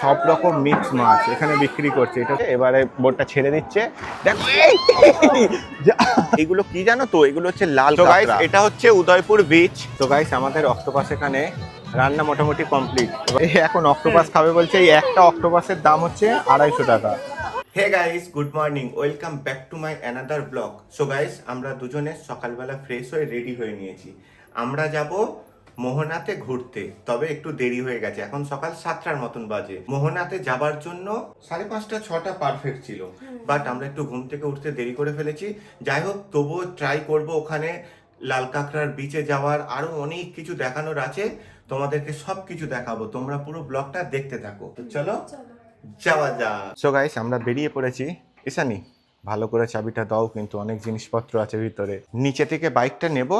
সব রকম মিক্স মাছ এখানে বিক্রি করছে। এটা এবারে বোটটা ছেড়ে দিচ্ছে। দেখো এগুলো কি জানো তো? এগুলো হচ্ছে লাল তো গাইস এটা হচ্ছে উদয়পুর বিচ তো গাইস আমাদের অক্টোপাস এখানে রান্না মোটামুটি কমপ্লিট এই এখন অক্টোপাস খাবে বলছে এই একটা অক্টোপাসের দাম হচ্ছে আড়াইশো টাকা। Hey guys good morning welcome back to my another blog so guys আমরা দুজনে সকালবেলা ফ্রেশ হয়ে রেডি হয়ে নিয়েছি। আমরা যাব মোহনাতে ঘুরতে তবে একটু দেরি হয়ে গেছে। এখন সকাল সাতটার মতন বাজে। মোহনাতে যাবার জন্য সাড়ে পাঁচটা ছটা পারফেক্ট ছিল। বাট আমরা একটু ঘুম থেকে উঠতে দেরি করে ফেলেছি। যাই হোক তবুও ট্রাই করব ওখানে লাল কাঁকড়ার বিচে যাওয়ার। আরও অনেক কিছু দেখানোর আছে। তোমাদেরকে সব কিছু দেখাবো। তোমরা পুরো ব্লগটা দেখতে থাকো। তো চলো যাওয়া যা সো গাইস আমরা বেরিয়ে পড়েছি। ইসানি ভালো করে চাবিটা দাও কিন্তু অনেক জিনিসপত্র আছে ভিতরে। নিচে থেকে বাইকটা নেব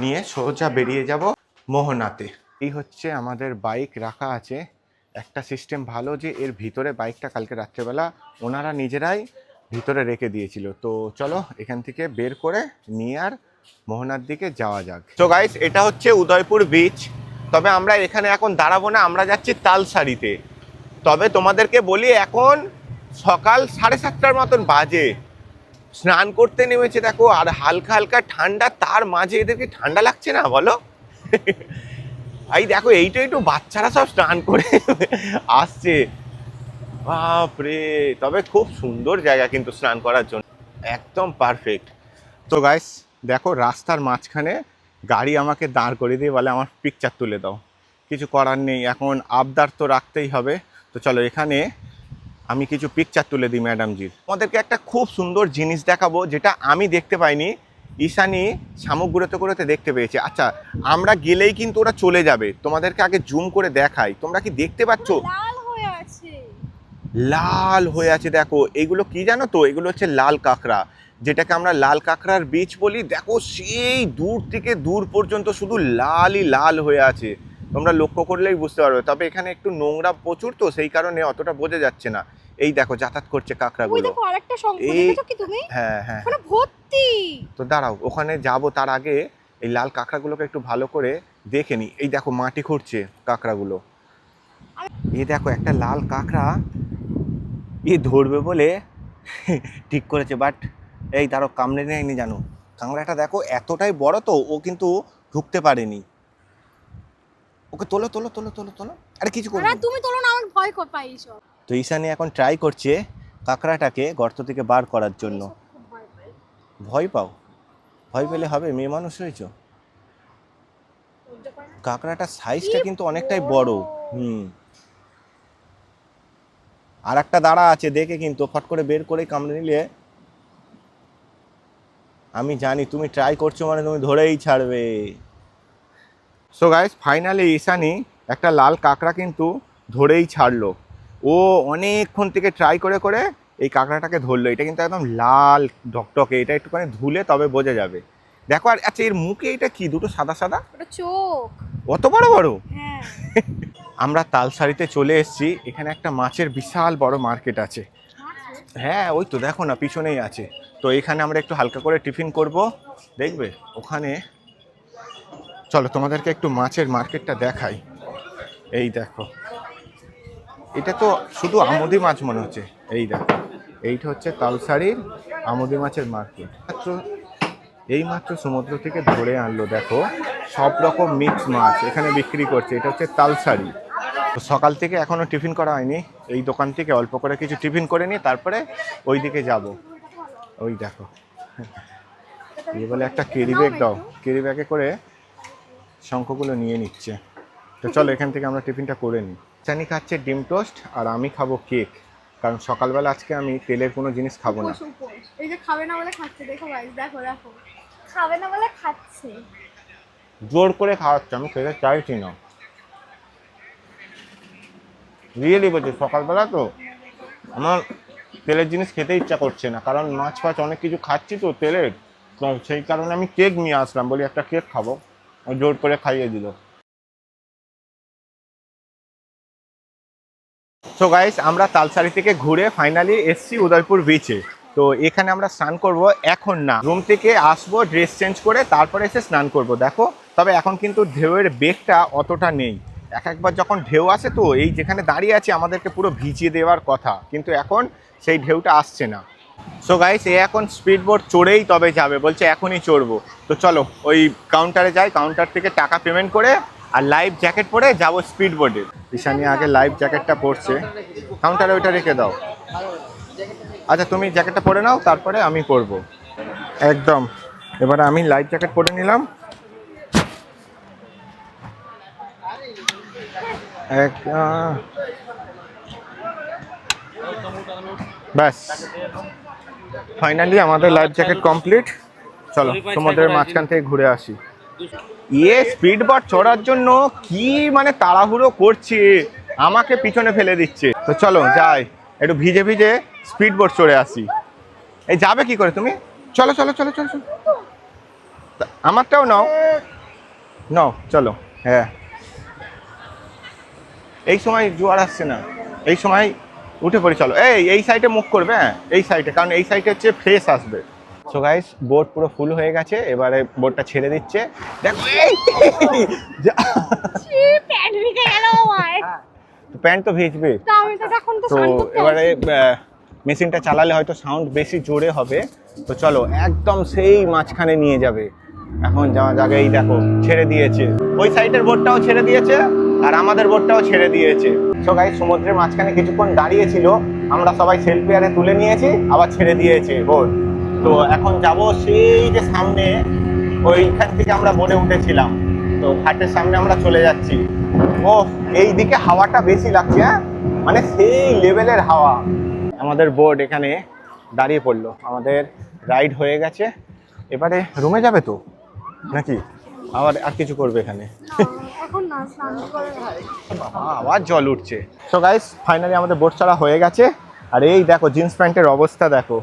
নিয়ে সোজা বেরিয়ে যাব। মোহনাতে। এই হচ্ছে আমাদের বাইক রাখা আছে। একটা সিস্টেম ভালো যে এর ভিতরে বাইকটা কালকে রাত্রেবেলা ওনারা নিজেরাই ভিতরে রেখে দিয়েছিল। তো চলো এখান থেকে বের করে নিয়ে আর মোহনার দিকে যাওয়া যাক। তো গাইস এটা হচ্ছে উদয়পুর বিচ তবে আমরা এখানে এখন দাঁড়াবো না, আমরা যাচ্ছি তালসারিতে। তবে তোমাদেরকে বলি এখন সকাল সাড়ে সাতটার মতন বাজে। স্নান করতে নেমেছে দেখো, আর হালকা হালকা ঠান্ডা, তার মাঝে এদেরকে ঠান্ডা লাগছে না বলো? এই দেখো এইটা একটু বাচ্চারা সব স্নান করে আসছে। বাপরে, তবে খুব সুন্দর জায়গা কিন্তু স্নান করার জন্য। একদম পারফেক্ট তো গাইস দেখো, রাস্তার মাঝখানে গাড়ি আমাকে দাঁড় করে দিয়ে বলে, আমার পিকচার তুলে দাও। কিছু করার নেই, এখন আবদার তো রাখতেই হবে। তো চলো, এখানে আমি কিছু পিকচার তুলে দিই ম্যাডামজির আমাদেরকে একটা খুব সুন্দর জিনিস দেখাবো, যেটা আমি দেখতে পাইনি। ঈশানি শামুক ঘুরোতে ঘুরোতে দেখতে পেয়েছে। আচ্ছা আমরা গেলেই কিন্তু ওরা চলে যাবে। তোমাদেরকে আগে জুম করে দেখাই। তোমরা কি দেখতে পাচ্ছ? লাল হয়ে আছে। লাল হয়ে আছে দেখো। এগুলো কি জানো তো? এগুলো হচ্ছে লাল কাঁকড়া। যেটাকে আমরা লাল কাঁকড়ার বীজ বলি। দেখো সেই দূর থেকে দূর পর্যন্ত শুধু লালই লাল হয়ে আছে। তোমরা লক্ষ্য করলেই বুঝতে পারবে। তবে এখানে একটু নোংরা প্রচুর তো সেই কারণে অতটা বোঝা যাচ্ছে না। এই দেখো যাতায়াত করছে ওই কাঁকড়াগুলো দেখো আরেকটা শঙ্খ দেখেছ কি তুমি? হ্যাঁ হ্যাঁ। ভর্তি। তো দাঁড়াও ওখানে যাব তার আগে এই লাল কাঁকড়াগুলোকে একটু ভালো করে দেখে নি। এই দেখো মাটি খুঁড়ছে কাঁকড়াগুলো। এই দেখো একটা লাল কাঁকড়া এ ধরবে বলে ঠিক করেছে বাট এই দাঁড়ো কামড়ে নেয়নি জানো। কাঁকড়াটা দেখো এতটাই বড় তো ও কিন্তু ঢুকতে পারেনি। ওকে তোলো তোলো তোলো তোলো তোলো। আরে কিছু করবে না তুমি তোলো না আমার ভয় কর পাই সব তো ঈশানি এখন ট্রাই করছে কাঁকড়াটাকে গর্ত থেকে বার করার জন্য। ভয় পাও? ভয় পেলে হবে? মেয়ে মানুষ হয়েছ। কাঁকড়াটার সাইজটা কিন্তু অনেকটাই বড়। বড় হুম। আর একটা দাঁড়া আছে দেখে কিন্তু। ফট করে বের করে কামড়ে নিলে। আমি জানি তুমি ট্রাই করছ মানে তুমি ধরেই ছাড়বে। সো গাইস ফাইনালি ঈশানি একটা লাল কাঁকড়া কিন্তু ধরেই ছাড়লো। ও অনেকক্ষণ থেকে ট্রাই করে করে এই কাঁকড়াটাকে ধরলো। এটা কিন্তু একদম লাল টকটকে এটা একটুখানি ধুলে তবে বোঝা যাবে। দেখো আর আচ্ছা এর মুখে এটা কি? দুটো সাদা সাদা? চোখ। অত বড় বড়? হ্যাঁ। আমরা তালসারিতে চলে এসেছি এখানে একটা মাছের বিশাল বড় মার্কেট আছে। হ্যাঁ ওই তো দেখো না পিছনেই আছে। তো এখানে আমরা একটু হালকা করে টিফিন করব। দেখবে? ওখানে চলো তোমাদেরকে একটু মাছের মার্কেটটা দেখাই। এই দেখো। এটা তো শুধু আমুদি মাছ মনে হচ্ছে। এই দেখো, এইটা হচ্ছে তালসারির আমুদি মাছের মার্কেট মাত্র, এই মাত্র সমুদ্র থেকে ধরে আনলো, দেখো, সব রকম মিক্স মাছ এখানে বিক্রি করছে, এটা হচ্ছে তালসারি। তো সকাল থেকে এখনও টিফিন করা হয়নি, এই দোকান থেকে অল্প করে কিছু টিফিন করে নিয়ে তারপরে ওই দিকে যাব। ওই দেখো এই বলে একটা কেরি ব্যাগ দাও। কেরি ব্যাগে করে শঙ্খগুলো নিয়ে নিচ্ছে। তো চলো এখান থেকে আমরা টিফিনটা করে নিই। চানি খাচ্ছে ডিম টোস্ট আর আমি খাব কেক। কারণ সকালবেলা আজকে আমি তেলের কোনো জিনিস খাব না। এই যে খাবে না বলে খাচ্ছে দেখো গাইস দেখো দেখো। খাবে না বলে খাচ্ছে। জোর করে খাওয়াচ্ছে আমি খেতে চাইছি না। রিয়েলি বলছি সকালবেলা তো আমার তেলের জিনিস খেতে ইচ্ছা করছে না কারণ মাছ ফাছ অনেক কিছু খাচ্ছি তো তেলের। তো সেই কারণে আমি কেক নিয়ে আসলাম বলি একটা কেক খাব। ও জোর করে খাইয়ে দিল। সো গাইস আমরা তালসারি থেকে ঘুরে ফাইনালি এসছি উদয়পুর বিচে তো এখানে আমরা স্নান করব এখন না। রুম থেকে আসব ড্রেস চেঞ্জ করে তারপরে এসে স্নান করব, দেখো। তবে এখন কিন্তু ঢেউয়ের বেগটা অতটা নেই। এক একবার যখন ঢেউ আসে তো এই যেখানে দাঁড়িয়ে আছে, আমাদেরকে পুরো ভিজিয়ে দেওয়ার কথা। কিন্তু এখন সেই ঢেউটা আসছে না। সো গাইস এ এখন স্পিড বোট চড়েই তবে যাবে, বলছে এখনই চড়বো। তো চলো, ওই কাউন্টারে যাই কাউন্টার থেকে টাকা পেমেন্ট করে আর লাইফ জ্যাকেট পরে যাব স্পিড বোটে ঈশানি আগে লাইফ জ্যাকেটটা পরছে। কাউন্টারে ওইটা রেখে দাও। আচ্ছা তুমি জ্যাকেটটা পরে নাও, তারপরে আমি পরবো। একদম। এবারে আমি লাইফ জ্যাকেট পরে নিলাম। এক ব্যাস। ফাইনালি আমাদের লাইফ জ্যাকেট কমপ্লিট চলো, সমুদ্রের মাঝখান থেকে ঘুরে আসি। ইয়ে স্পিড বোট চড়ার জন্য কি মানে তাড়াহুড়ো করছে? আমাকে পিছনে ফেলে দিচ্ছে। তো চলো, যাই। একটু ভিজে ভিজে স্পিড বোট চড়ে আসি। এই যাবে কি করে তুমি? চলো চলো চলো চলো চলো। আমারটাও নাও। নাও, চলো। হ্যাঁ। এই সময় জোয়ার আসছে না। এই সময় উঠে পড়ে, চলো। এই এই সাইডে মুখ করবে হ্যাঁ? এই সাইডে কারণ এই সাইডে হচ্ছে ফ্রেশ আসবে। সো গাইস বোট পুরো ফুল হয়ে গেছে এবারে বোটটা ছেড়ে দিচ্ছে। দেখো প্যান্ট তো ভিজবে। তো এবারে মেশিনটা চালালে হয়তো সাউন্ড বেশি জোরে হবে। তো চলো একদম সেই মাঝখানে নিয়ে যাবে। এখন যাওয়া জায়গা এই দেখো ছেড়ে দিয়েছে। ওই সাইডের বোটটাও ছেড়ে দিয়েছে আর আমাদের বোটটাও ছেড়ে দিয়েছে। তো গাই সমুদ্রের মাঝখানে কিছুক্ষণ দাঁড়িয়েছিল আমরা সবাই সেলফি আরে তুলে নিয়েছি আবার ছেড়ে দিয়েছে বোট তো এখন যাব সেই যে সামনে ওইখান থেকে আমরা বোটে উঠেছিলাম। তো ঘাটের সামনে আমরা চলে যাচ্ছি। ও এই দিকে হাওয়াটা বেশি লাগছে হ্যাঁ? মানে সেই লেভেলের হাওয়া। আমাদের বোর্ড এখানে দাঁড়িয়ে পড়ল। আমাদের রাইড হয়ে গেছে। এবারে রুমে যাবে তো? নাকি? আবার আর কিছু করবে এখানে? আবার জল উঠছে। সো গাইস ফাইনালি আমাদের বোট ছাড়া হয়ে গেছে। আর এই দেখো জিন্স প্যান্টের অবস্থা দেখো।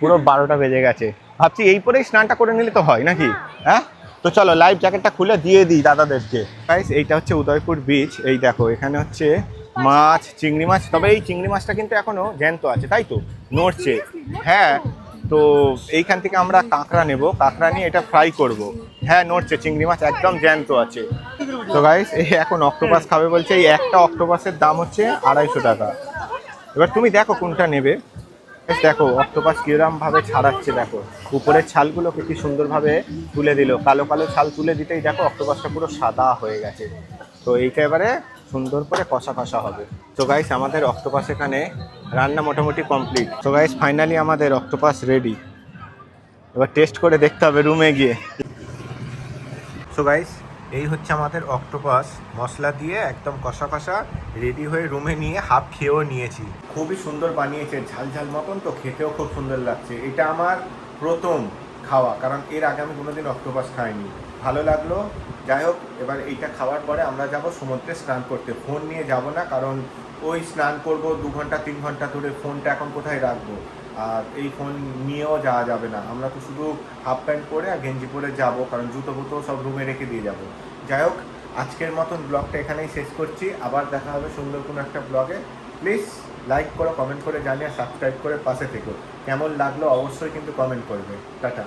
পুরো বারোটা বেজে গেছে। ভাবছি এই পরেই স্নানটা করে নিলে তো হয় নাকি? হ্যাঁ? তো চলো লাইফ জ্যাকেটটা খুলে দিয়ে দিই দাদাদেরকে। গাইস এইটা হচ্ছে উদয়পুর বিচ এই দেখো, এখানে হচ্ছে মাছ, চিংড়ি মাছ। তবে এই চিংড়ি মাছটা কিন্তু এখনও জ্যান্ত আছে, তাই তো? নড়ছে। হ্যাঁ তো এইখান থেকে আমরা কাঁকড়া নেব। কাঁকড়া নিয়ে এটা ফ্রাই করব। হ্যাঁ নড়ছে, চিংড়ি মাছ একদম জ্যান্ত আছে। তো গাইস এই এখন অক্টোপাস খাবে বলছে, এই একটা অক্টোপাসের দাম হচ্ছে আড়াইশো টাকা। এবার তুমি দেখো কোনটা নেবে। দেখো অক্টোপাস ভাবে ছাড়াচ্ছে, দেখো। উপরের ছালগুলোকে কি সুন্দরভাবে তুলে দিল। কালো কালো ছাল তুলে দিতেই দেখো অক্টোপাসটা পুরো সাদা হয়ে গেছে। তো এইটা এবারে সুন্দর করে কষা কষা হবে। তো গাইস আমাদের অক্টোপাস এখানে রান্না মোটামুটি কমপ্লিট তো গাইস ফাইনালি আমাদের অক্টোপাস রেডি এবার টেস্ট করে দেখতে হবে রুমে গিয়ে। সো গাইস এই হচ্ছে আমাদের অক্টোপাস। মশলা দিয়ে একদম কষা কষা রেডি হয়ে রুমে নিয়ে হাফ খেয়েও নিয়েছি। খুবই সুন্দর বানিয়েছে, ঝাল ঝাল মতন তো খেতেও খুব সুন্দর লাগছে। এটা আমার প্রথম খাওয়া, কারণ এর আগে আমি কোনোদিন অক্টোপাস খাইনি। ভালো লাগল। যাই হোক, এবার এইটা খাওয়ার পরে আমরা যাব সমুদ্রে স্নান করতে। ফোন নিয়ে যাব না, কারণ ওই স্নান করব দু ঘণ্টা, তিন ঘণ্টা ধরে ফোনটা এখন কোথায় রাখব? আর এই ফোন নিয়েও যাওয়া যাবে না। আমরা তো শুধু হাফ প্যান্ট পরে আর গেঞ্জি পরে যাব, কারণ জুতো ফুতো সব রুমে রেখে দিয়ে যাব। যাই হোক, আজকের মতন ব্লগটা এখানেই শেষ করছি। আবার দেখা হবে সুন্দর কোনো একটা ব্লগে প্লিজ লাইক করো কমেন্ট করে জানিয়ে সাবস্ক্রাইব করে পাশে থেকো। কেমন লাগল অবশ্যই কিন্তু কমেন্ট করবে। টাটা।